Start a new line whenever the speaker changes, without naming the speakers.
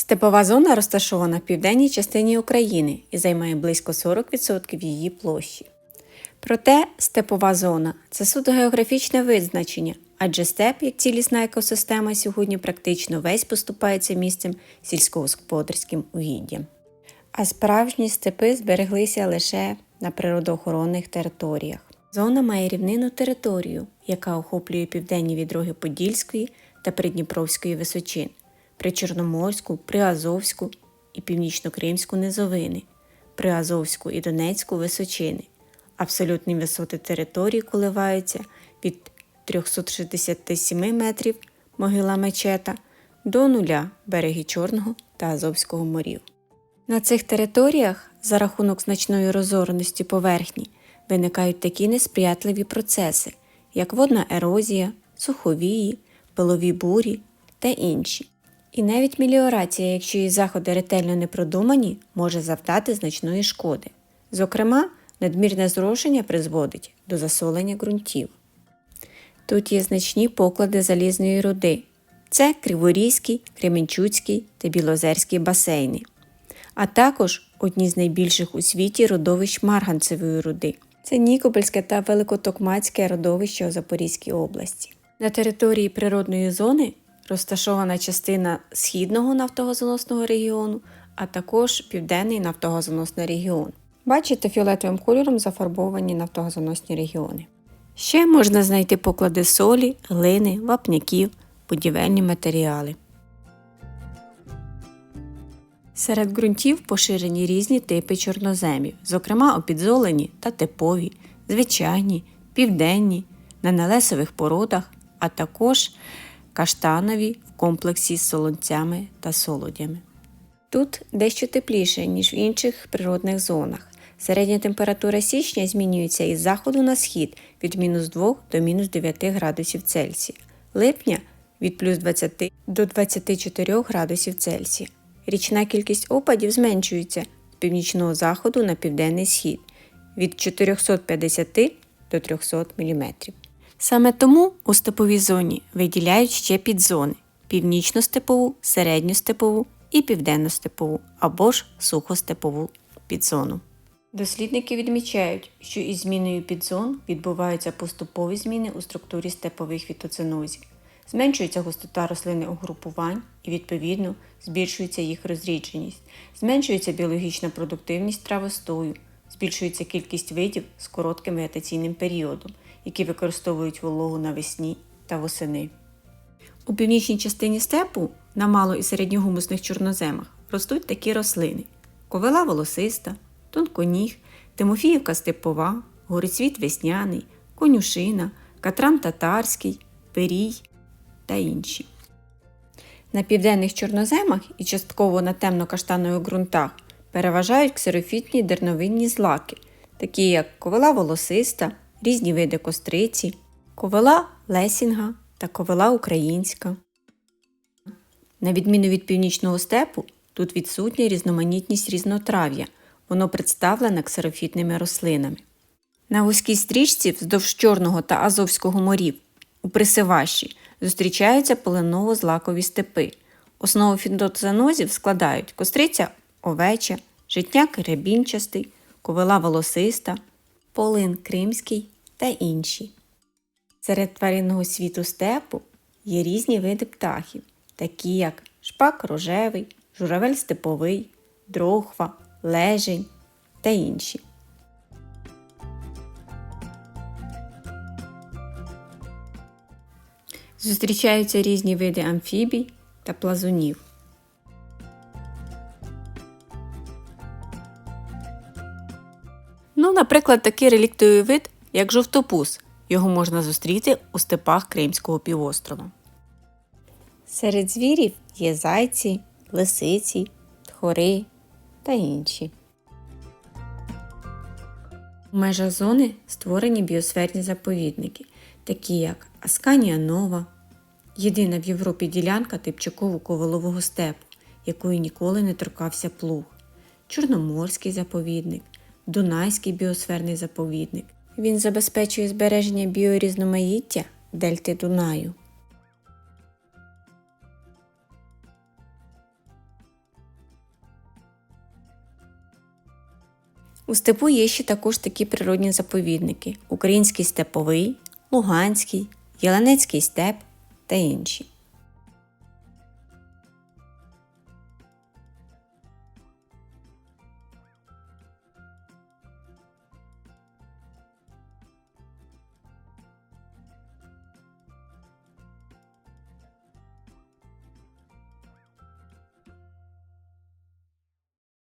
Степова зона розташована в південній частині України і займає близько 40% її площі. Проте степова зона це суто географічне визначення, адже степ, як цілісна екосистема, сьогодні практично весь поступається місцем сільськогосподарським угіддям. А справжні степи збереглися лише на природоохоронних територіях. Зона має рівнинну територію, яка охоплює південні відроги Подільської та Придніпровської височин, Причорноморську, Приазовську і Північно-Кримську низовини, Приазовську і Донецьку височини. Абсолютні висоти території коливаються від 367 метрів могила мечета до нуля береги Чорного та Азовського морів. На цих територіях за рахунок значної розореності поверхні виникають такі несприятливі процеси, як водна ерозія, суховії, пилові бурі та інші. І навіть меліорація, якщо її заходи ретельно не продумані, може завдати значної шкоди. Зокрема, надмірне зрошення призводить до засолення ґрунтів. Тут є значні поклади залізної руди. Це Криворізький, Кременчуцький та Білозерський басейни, а також одні з найбільших у світі родовищ марганцевої руди. Це Нікопольське та Великотокмацьке родовище у Запорізькій області. На території природної зони розташована частина східного нафтогазоносного регіону, а також південний нафтогазоносний регіон. Бачите, фіолетовим кольором зафарбовані нафтогазоносні регіони. Ще можна знайти поклади солі, глини, вапняків, будівельні матеріали. Серед ґрунтів поширені різні типи чорноземів, зокрема опідзолені та типові, звичайні, південні, на нелесових породах, а також каштанові в комплексі з солонцями та солодями. Тут дещо тепліше, ніж в інших природних зонах. Середня температура січня змінюється із заходу на схід від мінус 2 до мінус 9 градусів Цельсія, липня від плюс 20 до 24 градусів Цельсія. Річна кількість опадів зменшується з північного заходу на південний схід від 450 до 300 мм. Саме тому у степовій зоні виділяють ще підзони північно-степову, середньостепову і південно-степову або ж сухостепову підзону. Дослідники відмічають, що із зміною підзон відбуваються поступові зміни у структурі степових фітоценозів. Зменшується густота рослинних угрупувань і, відповідно, збільшується їх розрідженість, зменшується біологічна продуктивність травостою, збільшується кількість видів з коротким вегетаційним періодом, які використовують вологу навесні та восени. У північній частині степу на мало і середньогумусних чорноземах ростуть такі рослини: ковила волосиста, тонконіг, тимофіївка степова, горицвіт весняний, конюшина, катран татарський, пирій та інші. На південних чорноземах і частково на темно-каштанових ґрунтах переважають ксерофітні дерновинні злаки, такі як ковила волосиста, різні види костриці, ковила лесінга та ковила українська. На відміну від північного степу, тут відсутня різноманітність різнотрав'я, воно представлене ксерофітними рослинами. На вузькій стрічці вздовж Чорного та Азовського морів у Присиващі зустрічаються полиново-злакові степи. Основу фітоценозів складають костриця овеча, житняк рябінчастий, ковила волосиста, полин кримський та інші. Серед тваринного світу степу є різні види птахів, такі як шпак рожевий, журавель степовий, дрохва, лежень та інші. Зустрічаються різні види амфібій та плазунів. Ну, наприклад, такий реліктовий вид, як жовтопус. Його можна зустріти у степах Кримського півострова. Серед звірів є зайці, лисиці, тхори та інші. У межах зони створені біосферні заповідники, такі як Асканія Нова, єдина в Європі ділянка типчаково-ковалового степу, якої ніколи не торкався плуг, Чорноморський заповідник, Дунайський біосферний заповідник. Він забезпечує збереження біорізноманіття Дельти Дунаю. У степу є ще також такі природні заповідники Український степовий, Луганський, Єленецький степ та інші.